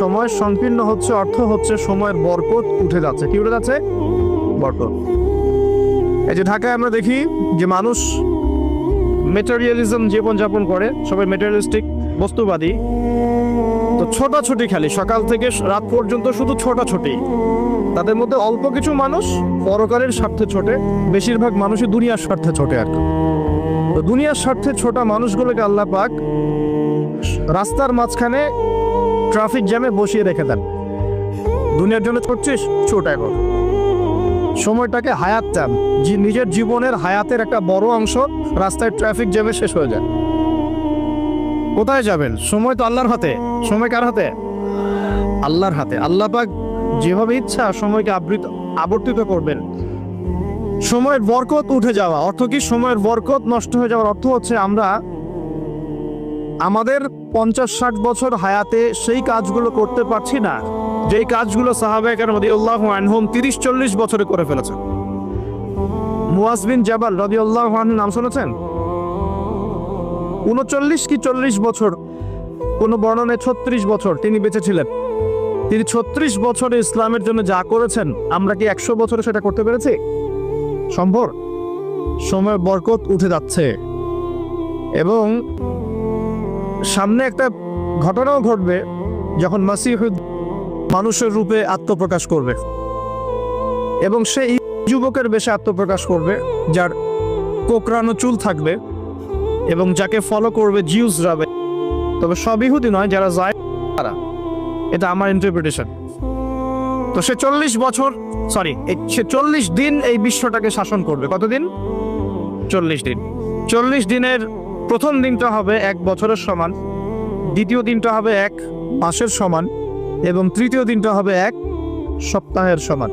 সময় সংকীর্ণ হচ্ছে অর্থ হচ্ছে সময়ের বরকত উঠে যাচ্ছে। কি উঠে যাচ্ছে? বরকত। এই যে ঢাকায় আমরা দেখি যে মানুষ মেটেরিয়ালিজম জীবনযাপন করে, সবাই মেটেরিয়ালিস্টিক বস্তুবাদী। তো ছোটাছুটি খেলি, সকাল থেকে রাত পর্যন্ত শুধু ছোটাছুটি। তাদের মধ্যে অল্প কিছু মানুষ পরকারের স্বার্থে ছোটে, বেশিরভাগ মানুষই দুনিয়ার স্বার্থে ছোটে আর কি। তো দুনিয়ার স্বার্থে ছোটা মানুষগুলোকে আল্লাহ পাক রাস্তার মাঝখানে ট্রাফিক জ্যামে বসিয়ে রেখে দেন। দুনিয়ার জন্য ছুটছিস ছোট এখন। সময়টাকে হায়াত চান। যে নিজের জীবনের হায়াতের একটা বড় অংশ রাস্তায় ট্রাফিক জ্যামে শেষ হয়ে যায়। কোথায় যাবেন? সময় তো আল্লাহর হাতে। সময় কার হাতে? আল্লাহর হাতে। আল্লাহ পাক যেভাবে ইচ্ছা সময়কে আবৃত আবর্তিত করবেন। সময়ের বরকত উঠে যাওয়া। অর্থ কি? সময়ের বরকত নষ্ট হয়ে যাওয়ার অর্থ হচ্ছে আমরা আমাদের পঞ্চাশ, ষাট বছর হায়াতে সেই কাজগুলো করতে পারছি না। যেই কাজগুলো সাহাবাহিকের মধ্যে আল্লাহ আনহুম তিরিশ, চল্লিশ বছরে করে ফেলেছেন। মুয়াজ বিন জাবাল রদি আল্লাহ নাম শুনেছেন? উনচল্লিশ কি চল্লিশ বছর? কোনো বর্ণনে ছত্রিশ বছর তিনি বেঁচে ছিলেন। তিনি ছত্রিশ বছরে ইসলামের জন্য যা করেছেন, আমরা কি একশো বছরে সেটা করতে পেরেছি? সম্ভব। সময় বরকত উঠে যাচ্ছে। এবং সামনে একটা ঘটনাও ঘটবে যখন মাসিহুদ মানুষের রূপে আত্মপ্রকাশ করবে এবং সেই যুবকের বেশে আত্মপ্রকাশ করবে, যার কোকরানো চুল থাকবে এবং যাকে ফলো করবে জিউস যাবে। তবে সব ইহুদি নয়, যারা যায় তারা। এটা আমার ইন্টারপ্রিটেশন তো সে চল্লিশ বছর সরি সে চল্লিশ দিন এই বিশ্বটাকে শাসন করবে। কতদিন? চল্লিশ দিন। চল্লিশ দিনের প্রথম দিনটা হবে এক বছরের সমান, দ্বিতীয় দিনটা হবে এক মাসের সমান, এবং তৃতীয় দিনটা হবে এক সপ্তাহের সমান।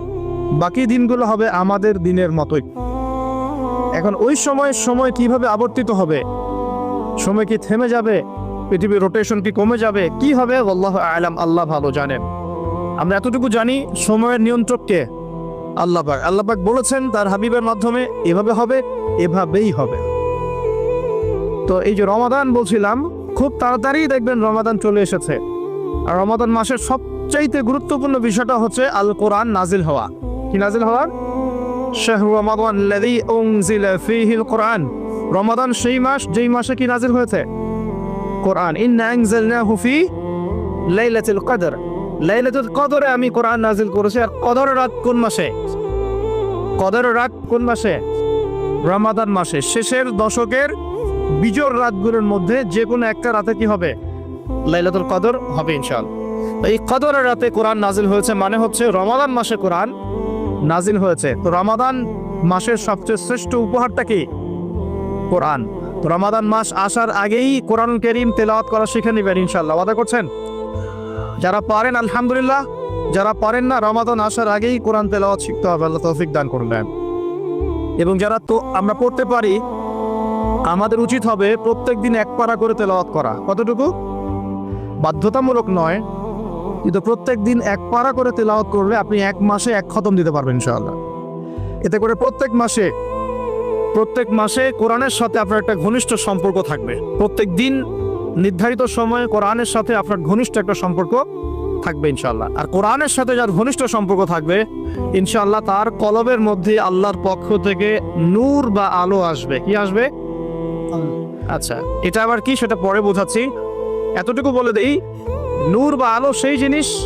বাকি দিনগুলো হবে আমাদের দিনের মতোই। এখন ওই সময় সময় কীভাবে আবর্তিত হবে? সময় কি থেমে যাবে? পৃথিবীর রোটেশন কি কমে যাবে? কি হবে? আল্লাহ আলাম, আল্লাহ ভালো জানেন। আমরা এতটুকু জানি সময়ের নিয়ন্ত্রককে আল্লাহ আল্লাহ বলেছেন, তার হাবিবের মাধ্যমে এভাবে হবে, এভাবেই হবে। তো এই যে রমাদান বলছিলাম, খুব তাড়াতাড়ি দেখবেন রমাদান চলে এসেছে। আর রমাদান মাসের সবচাইতে গুরুত্বপূর্ণ বিষয়টা হচ্ছে আল কোরআন নাজিল হওয়া। কি নাজিল হওয়া? শাহরু রমাদান লাযী উনজিলা ফীহিল কোরআন রমাদান সেই মাস, যেই মাসে কি নাজিল হয়েছে? কোরআন, ইন্না আনজালনাহু ফি লাইলাতুল কদর। লাইলাতুল কদরে আমি কোরআন নাজিল করেছি, আর কদর রাত কোন মাসে? কদর রাত কোন মাসে? রমাদান মাসে শেষের দশকের বিজোর রাতগুলোর মধ্যে যে কোনো একটা রাতে কি হবে? লাইলাতুল কদর হবে ইনশাআল্লাহ। এই কদরের রাতে কোরআন নাজিল হয়েছে মানে হচ্ছে রমাদান মাসে কোরআন নাজিল হয়েছে। তো রমাদান মাসের সবচেয়ে শ্রেষ্ঠ উপহারটা কি? কোরআন। তো রমাদান মাস আসার আগেই কোরআন করিম তেলাওয়াত করা শিখে নেবেন ইনশাল্লাহ ওয়াদা করছেন? যারা পারেন, আলহামদুলিল্লাহ। যারা পারেন না, রমাদান আসার আগেই কোরআন তেলাওয়াত শিখতে হবে। আল্লাহ তৌফিক দান করবেন এবং যারা তো আমরা পড়তে পারি আমাদের উচিত হবে প্রত্যেক দিন এক পারা করে তেলাওয়াত করা। কতটুকু? বাধ্যতামূলক নয়, কিন্তু প্রত্যেক দিন এক পারা করে তেলাওয়াত করলে আপনি এক মাসে এক খতম দিতে পারবেন, ইনশাআল্লাহ। এতে করে প্রত্যেক মাসে প্রত্যেক মাসে কোরআনের সাথে আপনার একটা ঘনিষ্ঠ সম্পর্ক থাকবে। প্রত্যেক দিন নির্ধারিত সময়ে কোরআনের সাথে আপনার ঘনিষ্ঠ একটা সম্পর্ক থাকবে ইনশাল্লাহ আর কোরআনের সাথে যার ঘনিষ্ঠ সম্পর্ক থাকবে ইনশাল্লাহ তার কলবের মধ্যে আল্লাহর পক্ষ থেকে নূর বা আলো আসবে। কি আসবে? আচ্ছা এটা আবার কি সেটা পরে বোঝাচ্ছি। এতটুকু বলে দেই, নূর বা আলো সেই জিনিস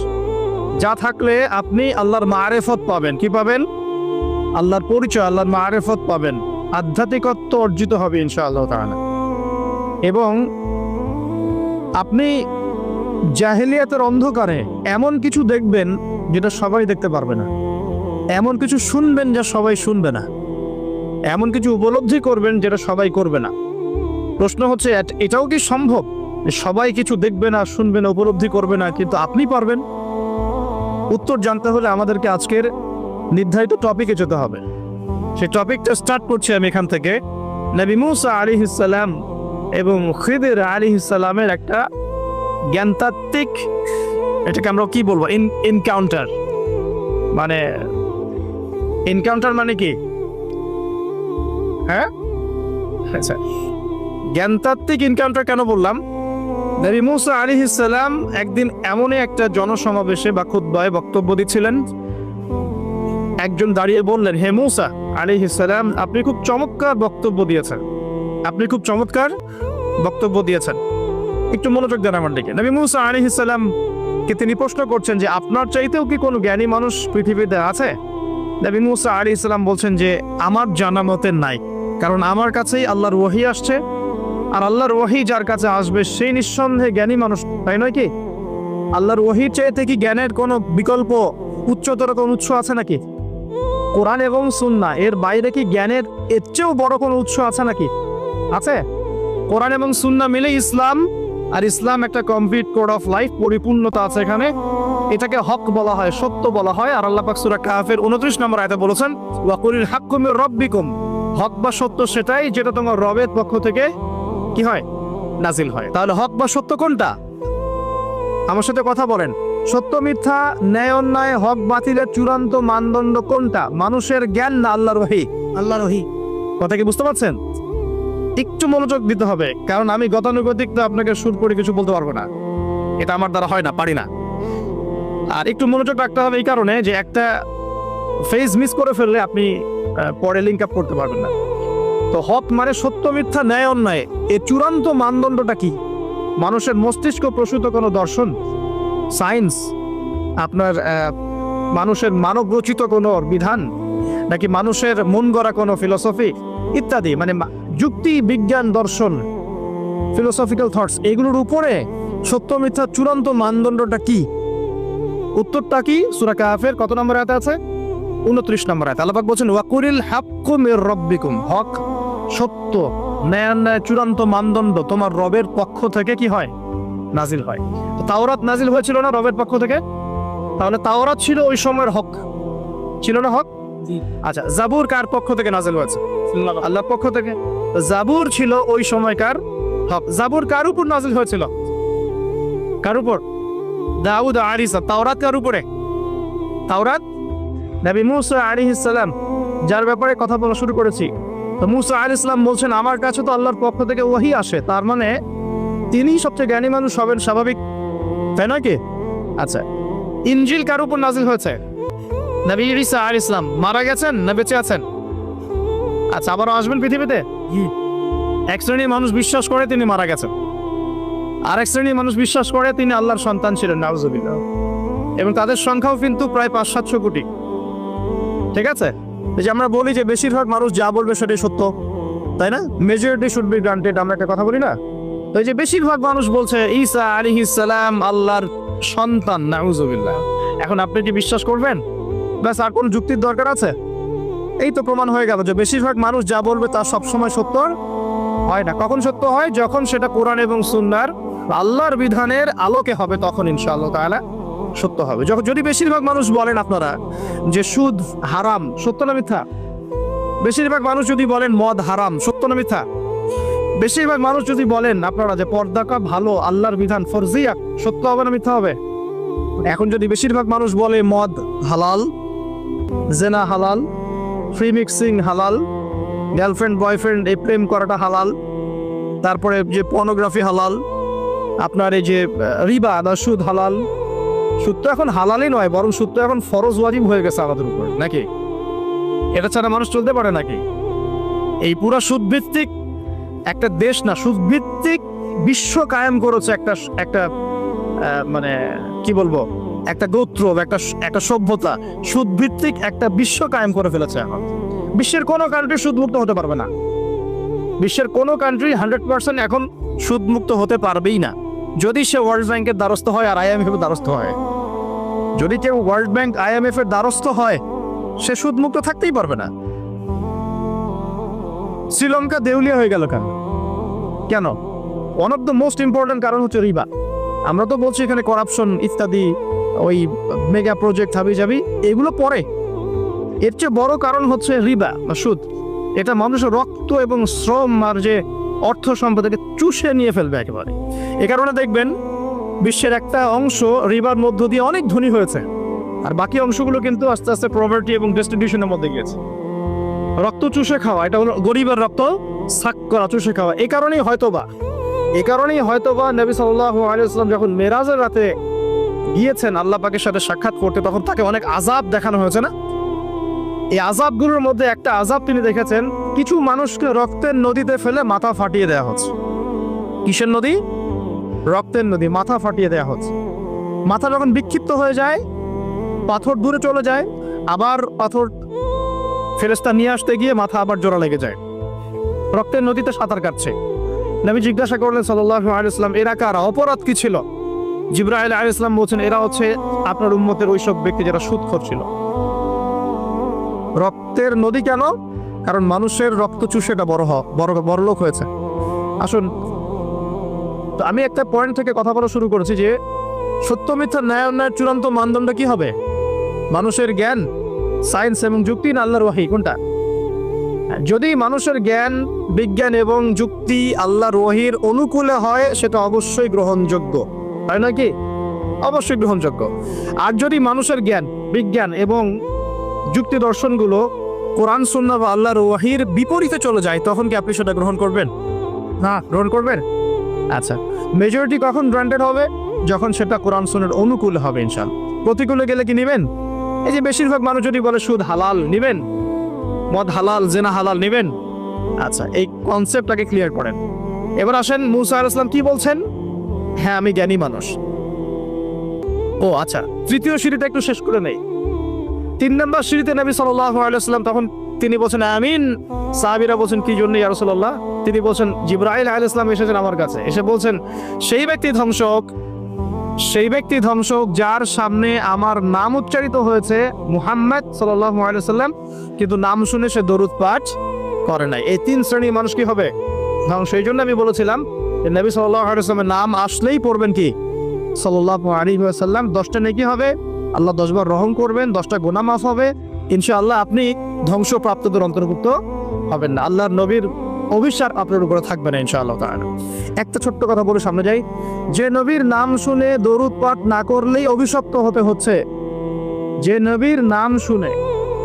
যা থাকলে আপনি আল্লাহর মারেফত পাবেন। কি পাবেন? আল্লাহর পরিচয়, আল্লাহর মারেফত পাবেন। আধ্যাত্মিকত্ব অর্জিত হবে ইনশাআল্লাহ তাআলা। এবং আপনি জাহেলিয়াতের অন্ধকারে এমন কিছু দেখবেন যেটা সবাই দেখতে পারবে না। এমন কিছু শুনবেন যা সবাই শুনবে না। এমন কিছু উপলব্ধি করবেন যেটা সবাই করবে না। প্রশ্ন হচ্ছে, এট- এটাও কি সম্ভব? সবাই কিছু দেখবে না, শুনবে না, উপলব্ধি করবে না, কিন্তু আপনি পারবেন? উত্তর জানতে হলে আমাদেরকে আজকের নির্ধারিত টপিকে যেতে হবে। সেই টপিকটা স্টার্ট করছি আমি এখান থেকে। নবী মুসা আলী ইসালাম এবং খিদির আলী ইসালামের একটা জ্ঞানতাত্ত্বিক, এটাকে আমরা কি বলব? ইন এনকাউন্টার মানে এনকাউন্টার মানে কি? হ্যাঁ? আচ্ছা জ্ঞানতাত্ত্বিক এনকাউন্টার কেন বললাম? নবী মুসা আলী ইসালাম একদিন এমনই একটা জনসমাবেশে বা খুদ্বায় বক্তব্য দিচ্ছিলেন। একজন দাঁড়িয়ে বললেন, হে মুসা আলী ইসালাম আপনি খুব চমৎকার বক্তব্য দিয়েছেন। আপনি খুব চমৎকার বক্তব্য দিয়েছেন। একটু মনোযোগ দেন আমার দিকে। নবী মুসা আলী ইসালাম কে তিনি প্রশ্ন করছেন যে, আপনার চাইতেও কি কোনো জ্ঞানী মানুষ পৃথিবীতে আছে? নবী মুসা আলী ইসলাম বলছেন যে, আমার জানা মতে নাই। কারণ আমার কাছেই আল্লাহর ওহি আসছে। আর আল্লাহর ওহি যার কাছে আসবে সেই নিঃসন্দেহে জ্ঞানী মানুষ। তাই নয় কি? আল্লাহর ওহির চাইতে কি জ্ঞানের কোনো বিকল্প, উচ্চতর কোনো উৎস আছে নাকি? কোরআন এবং সুন্না, এর বাইরে কি জ্ঞানের এর চেয়েও বড় কোনো উৎস আছে নাকি? আছে? কোরআন এবং সুন্না মিলে ইসলাম আর ইসলাম একটা কমপ্লিট কোড অফ লাইফ, পরিপূর্ণতা আছে এখানে। এটাকে হক বলা হয়, সত্য বলা হয়। আর আল্লাহ পাক সূরা কাফের 29 নম্বর আয়াতে বলেছেন ওয়াকুলিল হাক্কু মির রাব্বিকুম। হক বা সত্য সেটাই যেটা তোমার রবের পক্ষ থেকে কি হয়? নাজিল হয়। তাহলে হক বা সত্য কোনটা? আমার সাথে কথা বলেন। সত্য মিথ্যা ন্যায় অন্যায় হক বাতিলের চূড়ান্ত মানদণ্ড কোনটা? মানুষের জ্ঞান না আল্লাহর ওহী? আল্লাহর ওহী। কথা কি বুঝতে পারছেন? একটু মনোযোগ দিতে হবে কারণ আমি গতানুগতিক তো আপনাকে সুর করে কিছু বলতে পারব না। এটা আমার দ্বারা হয় না পারি না। আর একটু মনোযোগ রাখতে হবে এই কারণে যে একটা ফেজ মিস করে ফেললে আপনি পরে লিঙ্ক আপ করতে পারবেন না। তো হক মানে সত্য, মিথ্যা, ন্যায়, অন্যায়, এ চূড়ান্ত মানদণ্ডটা কি? মানুষের মস্তিষ্ক প্রসূত কোনো দর্শন? সায়েন্স? আপনার মানুষের মানব রচিত কোনো বিধান? নাকি মানুষের মন গড়া কোনো ফিলোসফি ইত্যাদি মানে যুক্তি, বিজ্ঞান, দর্শন ফিলোসফিক্যাল থটস এগুলোর উপরে সত্য, মিথ্যা, চূড়ান্ত মানদণ্ডটা কি? উত্তরটা কি? সুরা কাফের কত নম্বর আয়াতে আছে? উনত্রিশ নম্বর আয়াত। আল্লাহ পাক বলছেন ওয়াকুরিল হাক্কু মির রব্বিকুম। হক সত্য ন্যায় ন্যায় চূড়ান্ত মানদণ্ড তোমার রবের পক্ষ থেকে কি হয়? নাজিল হয়। তাওরাত নাজিল হয়েছিল না রবের পক্ষ থেকে? তাহলে তাওরাত ছিল ওই সময়ের হক। ছিল না হক? আচ্ছা জাবুর কার পক্ষ থেকে নাজিল হয়েছে? আল্লাহর পক্ষ থেকে। জাবুর ছিল ওই সময়কার হক। জাবুর কার উপর নাজিল হয়েছিল? কার উপর? দাউদ আরিসা তাওরাত কার উপরে? তাওরাত? নবী মুসা আলাইহিস সালাম। যার ব্যাপারে কথা বলা শুরু করেছি। তো মুসা আলাইহিস ইসলাম বলছেন, আমার কাছে তো আল্লাহর পক্ষ থেকে ওহি আসে। তার মানে তিনিই সবচেয়ে জ্ঞানী মানুষ হবেন স্বাভাবিক। তাই নয় কি? আচ্ছা ইঞ্জিল কার উপর নাজিল হয়েছে? নবী ঈসা আলাইহিস সালাম মারা গেছেন না বেঁচে আছেন? আচ্ছা আবারও আসবেন পৃথিবীতে? এক শ্রেণির মানুষ বিশ্বাস করে তিনি মারা গেছেন। আর এক শ্রেণির মানুষ বিশ্বাস করে তিনি আল্লাহর সন্তান ছিলেন, নাউজুবিল্লাহ। এবং তাদের সংখ্যাও কিন্তু প্রায় পাঁচ সাতশো কোটি। ঠিক আছে? যে আমরা বলি যে বেশিরভাগ মানুষ যা বলবে সেটাই সত্য, তাই না? মেজরিটি শুড বি গ্রান্টেড আমরা একটা কথা বলি না? তো এই যে বেশিরভাগ মানুষ বলছে, ঈসা আলী সালাম আল্লাহর সন্তান, নাউজুবিল্লাহ। এখন আপনি কি বিশ্বাস করবেন? ব্যাস, আর কোনো যুক্তির দরকার আছে? এই তো প্রমাণ হয়ে গেল যে বেশিরভাগ মানুষ যা বলবে তা সবসময় সত্য হয় না। কখন সত্য হয়? যখন সেটা কোরআন এবং সুন্নার আল্লাহর বিধানের আলোকে হবে তখন, ইনশাআল্লাহ তাআলা। সত্য হবে। যখন যদি বেশিরভাগ মানুষ বলেন আপনারা যে সুদ হারাম, সত্য না মিথ্যা? বেশিরভাগ মানুষ যদি বলেন মদ হারাম, সত্য না মিথ্যা? বেশিরভাগ মানুষ যদি বলেন আপনারা যে পর্দাকা ভালো, আল্লাহর বিধান, ফরজিয়া, সত্য হবে না মিথ্যা হবে? এখন যদি বেশিরভাগ মানুষ বলে মদ হালাল, জেনা হালাল ফ্রি মিক্সিং হালাল গার্লফ্রেন্ড বয়ফ্রেন্ড এই প্রেম করাটা হালাল, তারপরে যে পর্নোগ্রাফি হালাল, আপনার এই যে রিবা বা সুদ হালাল সুদ তো এখন হালালই নয়, বরং সুদ তো এখন ফরজ ওয়াজিব হয়ে গেছে আমাদের উপর, নাকি? এটা ছাড়া মানুষ চলতে পারে নাকি? এই পুরো সুদ ভিত্তিক একটা দেশ না সুদ ভিত্তিক বিশ্ব কায়েম করেছে একটা একটা মানে কি বলব, একটা গোত্র, একটা একটা সভ্যতা সুদ ভিত্তিক একটা বিশ্ব কায়েম করে ফেলেছে এখন। বিশ্বের কোনো কান্ট্রি সুদমুক্ত হতে পারবে না। বিশ্বের কোনো কান্ট্রি হান্ড্রেড পার্সেন্ট এখন সুদমুক্ত হতে পারবেই না। যদি সে ওয়ার্ল্ড ব্যাংকের দ্বারস্থ হয় আর আইএমএফ এর দ্বারস্থ হয়। যদি কেউ ওয়ার্ল্ড ব্যাংক আইএমএফ এর দ্বারস্থ হয়, সে সুদমুক্ত থাকতেই পারবে না। শ্রীলঙ্কা দেউলিয়া হয়ে গেল কেন? কেন? One of the most important কারণ হচ্ছে রিবা। আমরা তো বলছি এখানে করাপশন ইত্যাদি, ওই মেগা প্রজেক্ট হাবি যাবি এগুলো পরে। এর চেয়ে বড় কারণ হচ্ছে রিবা বা সুদ। এটা মানুষের রক্ত এবং শ্রম আর যে অর্থ সম্পদকে চুষে নিয়ে ফেলবে একেবারে। এ কারণে দেখবেন বিশ্বের একটা অংশ রিবার মধ্য দিয়ে অনেক ধনী হয়েছে। আর বাকি অংশগুলো কিন্তু আস্তে আস্তে প্রভার্টি এবং ডিস্ট্রিবিউশনের মধ্যে গিয়েছে। রক্ত চুষে খাওয়া, এটা হলো গরিবের রক্ত সাক করা, চুষে খাওয়া। এই কারণেই হয়তো বা এ কারণেই হয়তো বা নবী সাল্লাহ আলিয়াল্লাম যখন মেরাজের রাতে গিয়েছেন আল্লাহ পাকের সাথে সাক্ষাৎ করতে, তখন তাকে অনেক আজাব দেখানো হয়েছে না? এই আজাবগুলোর মধ্যে একটা আজাব তিনি দেখেছেন, কিছু মানুষকে রক্তের নদীতে ফেলে মাথা ফাটিয়ে দেওয়া হচ্ছে। কিসের নদী? রক্তের নদী, মাথা ফাটিয়ে দেওয়া হচ্ছে। মাথা যখন বিক্ষিপ্ত হয়ে যায়, পাথর দূরে চলে যায়, আবার পাথর ফেরেস্তা নিয়ে আসতে গিয়ে মাথা আবার জোড়া লেগে যায়। রক্তের নদীতে সাঁতার কাটছে। নবী জিজ্ঞাসা করলেন সাল্লাহ আলাইসলাম এরা কারা? অপরাধ কি ছিল? জিব্রাহিল আলী ইসলাম বলছেন, এরা হচ্ছে আপনার উম্মতের ওইসব ব্যক্তি যারা সুদ ছিল। রক্তের নদী কেন? কারণ মানুষের রক্ত চুষেটা বড় হ বড় বড় লোক হয়েছে। আসুন। তো আমি একটা পয়েন্ট থেকে কথা বলা শুরু করেছি যে, সত্য, মিথ্যা, ন্যায়, অন্যায়ের চূড়ান্ত মানদণ্ড কি হবে? মানুষের জ্ঞান সায়েন্স এবং যুক্তি না আল্লাহর ওয়াহি? কোনটা? যদি মানুষের জ্ঞান, বিজ্ঞান এবং যুক্তি আল্লাহর ওয়াহির অনুকূলে হয়, সেটা অবশ্যই গ্রহণযোগ্য। তাই নাকি অবশ্যই গ্রহণযোগ্য। আর যদি মানুষের জ্ঞান, বিজ্ঞান এবং যুক্তি দর্শনগুলো কোরআন সুন্না বা আল্লাহর ওয়াহির বিপরীতে চলে যায়, তখন কি আপনি সেটা গ্রহণ করবেন? না, গ্রহণ করবেন? আচ্ছা মেজরিটি কখন গ্রান্টেড হবে? যখন সেটা কোরআন সুন্নার অনুকূল হবে ইনশাল প্রতিকূলে গেলে কি নেবেন? এই যে বেশিরভাগ মানুষ যদি বলে সুদ হালাল, নেবেন? মদ হালাল, জেনা হালাল, নেবেন? আচ্ছা এই কনসেপ্টটাকে ক্লিয়ার করেন। এবার আসেন, মুসা আলাইহিস সালাম কি বলছেন? হ্যাঁ আমি জ্ঞানী মানুষ। ও আচ্ছা তৃতীয় সিঁড়িটা একটু শেষ করে নেই। তিন নম্বর সিঁড়িতে নবী আলাইসাল্লাম তখন তিনি বলছেন, আমিন। সাহাবিরা বলছেন, কি জন্য ইয়ারসল্লাহ তিনি বলছেন, জিব্রাইল আল ইসলাম এসেছেন আমার কাছে। এসে বলছেন, সেই ব্যক্তি ধ্বংস সেই ব্যক্তি ধ্বংস যার সামনে আমার নাম উচ্চারিত হয়েছে মুহাম্মদ আলাইসাল্লাম কিন্তু নাম শুনে সে দরুদ পাঠ করে নাই। এই তিন শ্রেণির মানুষ কি হবে? ধ্বংস। এই জন্য আমি বলেছিলাম নবী সাল্লাহ আলাইসলামের নাম আসলেই পড়বেন কি? সাল্লাহ আলী সাল্লাম দশটা নেকি হবে? আল্লাহ দশবার রহম করবেন দশটা গোনা মাফ হবে। ইনশাআল্লাহ আপনি ধ্বংসপ্রাপ্তদের অন্তর্ভুক্ত হবেন না। আল্লাহর নবীর অভিশাপ আপনার উপরে থাকবে না ইনশাআল্লাহ তাআলা। একটা ছোট্ট কথা বলে সামনে যাই। যে নবীর নাম শুনে দরুদ পাঠ না করলেই অভিশপ্ত হতে হচ্ছে। যে নবীর নাম শুনে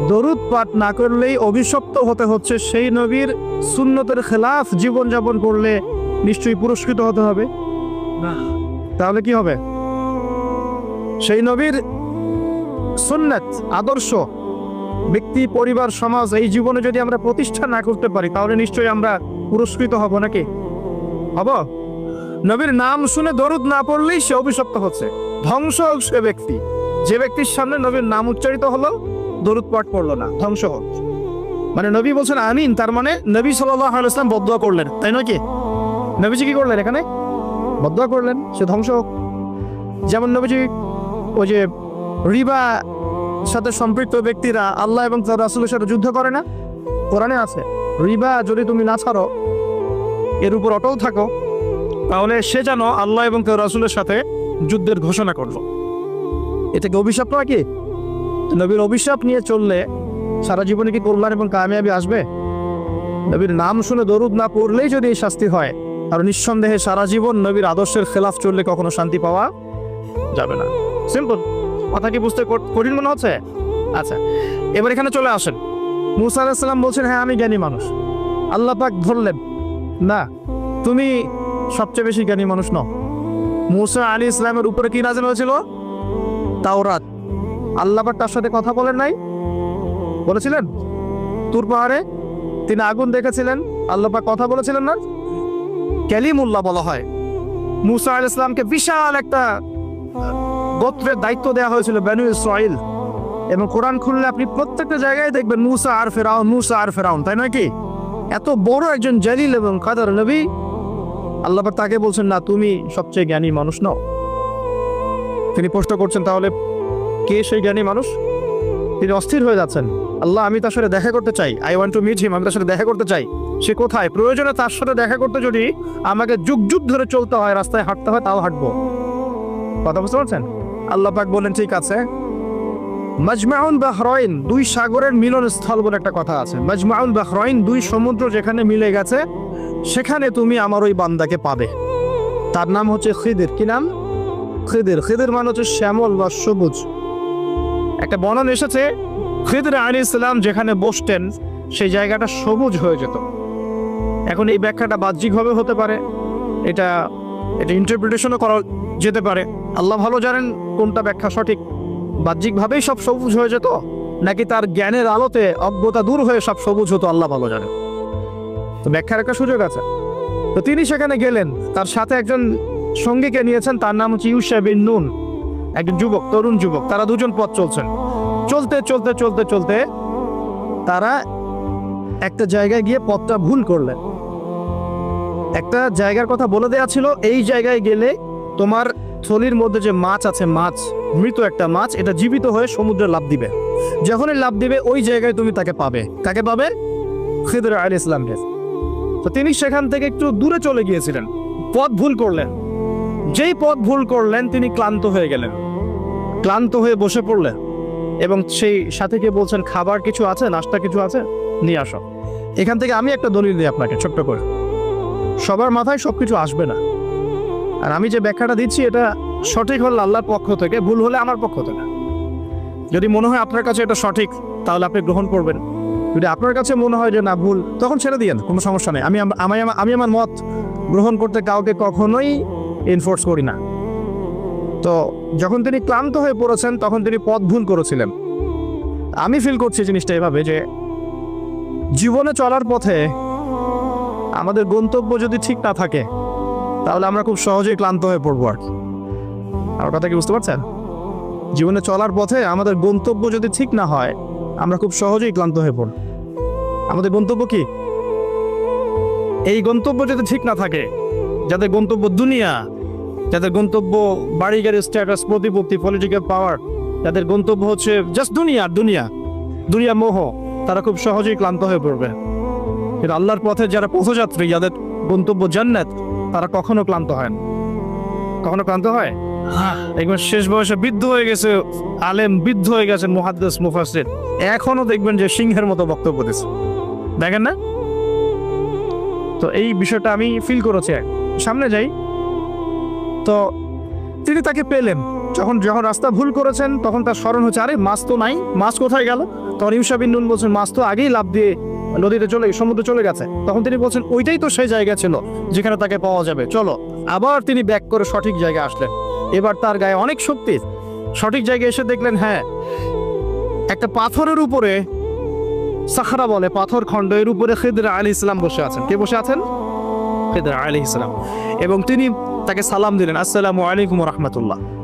দরুদ পাঠ না করলেই অভিশপ্ত হতে হচ্ছে সেই নবীর সুন্নতের খেলাফ জীবনযাপন করলে নিশ্চয়ই পুরস্কৃত হতে হবে। না। তাহলে কি হবে? সেই নবীর সুন্নাত, আদর্শ, ব্যক্তি, পরিবার, সমাজ, এই জীবনে যদি আমরা প্রতিষ্ঠা না করতে পারি, তাহলে নিশ্চয়ই আমরা পুরস্কৃত হব নাকি? হব? নবীর নাম শুনে দরুদ না পড়লেই সে অভিশপ্ত হচ্ছে। ধ্বংস হোক সে ব্যক্তি। যে ব্যক্তির সামনে নবীর নাম উচ্চারিত হলো, দরুদ পাঠ পড়ল না, ধ্বংস হোক। মানে নবী বলছেন আমিন, তার মানে নবী আলাইসলাম বদুয়া করলেন, তাই নয় কি? নবীজি কি করলেন এখানে? বদুয়া করলেন, সে ধ্বংস হোক। যেমন নবীজি ওই যে রিবা সাথে সম্পৃক্ত ব্যক্তিরা আল্লাহ এবং তার রাসুলের সাথে যুদ্ধ করে না? কোরআনে আছে, রিবা যদি তুমি না ছাড়ো, এর উপর অটল থাকো, তাহলে সে যেন আল্লাহ এবং তার রাসুলের সাথে যুদ্ধের ঘোষণা করল। এটা কি অভিশাপ নয় কি নবীর অভিশাপ নিয়ে চললে সারা জীবনে কি কল্যাণ এবং কামিয়াবি আসবে? নবীর নাম শুনে দরুদ না পড়লেই যদি এই শাস্তি হয় আর নিঃসন্দেহে সারা জীবন নবীর আদর্শের খেলাফ চললে কখনো শান্তি পাওয়া যাবে না। সিম্পল কথা কি বুঝতে কঠিন মনে হচ্ছে? আচ্ছা এবার এখানে চলে আসেন। মুসা আলাহিসাল্লাম বলছেন হ্যাঁ আমি জ্ঞানী মানুষ। আল্লাহ পাক ধরলেন, না, তুমি সবচেয়ে বেশি জ্ঞানী মানুষ নও। মুসা আলী ইসলামের উপরে কি নাজেল হয়েছিল? তাওরাত। আল্লাহ পাক তার সাথে কথা বলেন নাই। বলেছিলেন, তুর পাহাড়ে তিনি আগুন দেখেছিলেন। আল্লাহ পাক কথা বলেছিলেন না। ক্যালিমুল্লাহ বলা হয়। মুসা আল ইসলামকে বিশাল একটা গোত্রের দায়িত্ব দেওয়া হয়েছিল বেনু ইসরাইল এবং কোরআন খুললে আপনি প্রত্যেকটা জায়গায় দেখবেন মুসা আর ফেরাউন, মুসা আর ফেরাউন, তাই নয় কি? এত বড় একজন জালিল এবং কাদার নবী। আল্লাহ তাকে বলছেন, না, তুমি সবচেয়ে জ্ঞানী মানুষ নও। তিনি প্রশ্ন করছেন, তাহলে কে সেই জ্ঞানী মানুষ? তিনি অস্থির হয়ে যাচ্ছেন, আল্লাহ, আমি তার সাথে দেখা করতে চাই। I want to meet him আমি তার সাথে দেখা করতে চাই। সে কোথায়? প্রয়োজনে তার সাথে দেখা করতে যদি আমাকে যুগ যুগ ধরে চলতে হয়, রাস্তায় হাঁটতে হয়, তাও হাঁটবো। কথা বুঝতে পারছেন? আল্লাহ পাক বলেন, ঠিক আছে। মাজমাউন বাহরাইন, দুই সাগরের মিলন স্থল বলে একটা কথা আছে। মাজমাউন বাহরাইন, দুই সমুদ্র যেখানে মিলে গেছে, সেখানে তুমি আমার ওই বান্দাকে পাবে। তার নাম হচ্ছে খিদির। কি নাম? খিদির। খিদির মানে হচ্ছে শ্যামল বা সবুজ। একটা বর্ণন এসেছে, খিদির আলী ইসলাম যেখানে বসতেন, সেই জায়গাটা সবুজ হয়ে যেত। এখন এই ব্যাখ্যাটা বাহ্যিকভাবে হতে পারে। এটা এটা ইন্টারপ্রিটেশনও করা যেতে পারে। আল্লাহ ভালো জানেন কোনটা ব্যাখ্যা সঠিক। বাহ্যিকভাবেই সব সবুজ হয়ে যেত, নাকি তার জ্ঞানের আলোতে অজ্ঞতা দূর হয়ে সব সবুজ হতো, আল্লাহ ভালো জানেন। তো ব্যাখ্যার একটা সুযোগ আছে। তো তিনি সেখানে গেলেন, তার সাথে একজন সঙ্গীকে নিয়েছেন, তার নাম হচ্ছে ইউসা বিন নুন, একজন যুবক, তরুণ যুবক, তারা দুজন পথ চলছেন। চলতে চলতে চলতে চলতে তারা একটা জায়গায় গিয়ে পথটা ভুল করলেন। একটা জায়গার কথা বলে দেয়া ছিল, এই জায়গায় গেলে তোমার থলির মধ্যে যে মাছ আছে, মাছ, মৃত একটা মাছ, এটা জীবিত হয়ে সমুদ্রে লাভ দিবে। যখনই লাভ দিবে, ওই জায়গায় তুমি তাকে পাবে। তাকে পাবে? খিদর আল ইসলামকে। তো তিনি সেখান থেকে একটু দূরে চলে গিয়েছিলেন। পথ ভুল করলেন। যেই পথ ভুল করলেন, তিনি ক্লান্ত হয়ে গেলেন। ক্লান্ত হয়ে বসে পড়লেন। এবং সেই সাথে গিয়ে বলছেন, খাবার কিছু আছে? নাস্তা কিছু আছে? নিয়ে আসো। এখান থেকে আমি একটা দলিল দিই আপনাকে, ছোট্ট করে। সবার মাথায় সব কিছু আসবে না। আর আমি যে ব্যাখ্যাটা দিচ্ছি, এটা সঠিক হলে আল্লাহর পক্ষ থেকে, ভুল হলে আমার পক্ষ থেকে। যদি মনে হয় আপনার কাছে এটা সঠিক, তাহলে আপনি গ্রহণ করবেন। যদি আপনার কাছে মনে হয় যে না, ভুল, তখন ছেড়ে দিয়েন, কোনো সমস্যা নেই। আমি আমি আমি আমার মত গ্রহণ করতে কাউকে কখনোই এনফোর্স করি না। তো যখন তিনি ক্লান্ত হয়ে পড়েছেন, তখন তিনি পথ ভুল করেছিলেন। আমি ফিল করছি জিনিসটা এভাবে যে, জীবনে চলার পথে আমাদের গন্তব্য যদি ঠিক না থাকে, তাহলে আমরা খুব সহজেই ক্লান্ত হয়ে পড়ব আর। আমার কথা কি বুঝতে পারছেন? জীবনে চলার পথে আমাদের গন্তব্য যদি ঠিক না হয়, আমরা খুব সহজেই ক্লান্ত হয়ে পড়ব। আমাদের গন্তব্য কি? এই গন্তব্য যদি ঠিক না থাকে, যাদের গন্তব্য দুনিয়া, যাদের গন্তব্য বাড়ি গাড়ি স্ট্যাটাস প্রতিপত্তি পলিটিক্যাল পাওয়ার যাদের গন্তব্য হচ্ছে জাস্ট দুনিয়া দুনিয়া দুনিয়া মোহ, তারা খুব সহজেই ক্লান্ত হয়ে পড়বে। কিন্তু আল্লাহর পথে যারা পথযাত্রী যাদের গন্তব্য জান্নাত তারা কখনো ক্লান্ত হয় না। কখনো ক্লান্ত হয়? দেখবেন শেষ বয়সে বৃদ্ধ হয়ে গেছে আলেম বৃদ্ধ হয়ে গেছে মুহাদ্দিস এখনও দেখবেন যে সিংহের মতো বক্তব্য দিচ্ছে। দেখেন না? তো এই বিষয়টা আমি ফিল করেছি। সামনে যাই। তো তিনি তাকে পেলেন। যখন যখন রাস্তা ভুল করেছেন তখন তার স্মরণ হচ্ছে আরে মাছ তো নাই মাছ কোথায় গেল? তখন ইউসা বিন নুন বলছেন মাছ তো আগেই লাভ দিয়ে নদীতে চলে, সমুদ্রে চলে গেছে। তখন তিনি বলছেন, ওইটাই তো সেই জায়গা ছিল যেখানে তাকে পাওয়া যাবে। চলো। আবার তিনি ব্যাক করে সঠিক জায়গায় আসলেন। এবার তার গায়ে অনেক শক্তি। সঠিক জায়গায় এসে দেখলেন হ্যাঁ একটা পাথরের উপরে সাখরা বলে, পাথর খণ্ড এর উপরে খেদরা আলী ইসলাম বসে আছেন। কে বসে আছেন? খেদরা আলী ইসলাম। এবং তিনি তাকে সালাম দিলেন, আসসালামু আলাইকুম রহমতুল্লাহ।